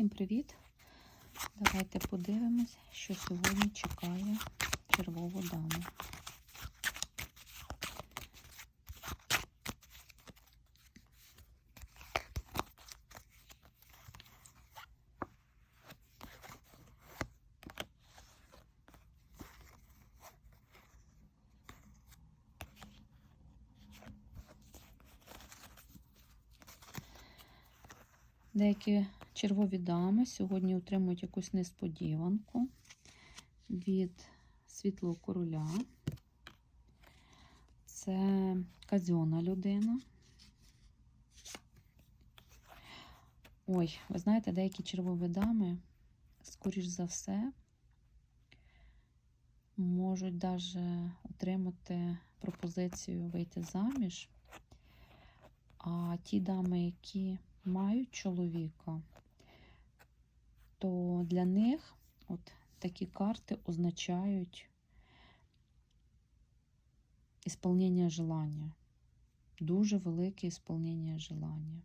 Всім привіт! Давайте подивимось, що сьогодні чекає червову даму. Деякі червові дами сьогодні отримують якусь несподіванку від світлого короля. Це казьона людина. Ой, ви знаєте, деякі червові дами, скоріш за все, можуть навіть отримати пропозицію вийти заміж. А ті дами, які мають чоловіка, то для них от такі карти означають ісполнення желання. Дуже велике ісполнення желання.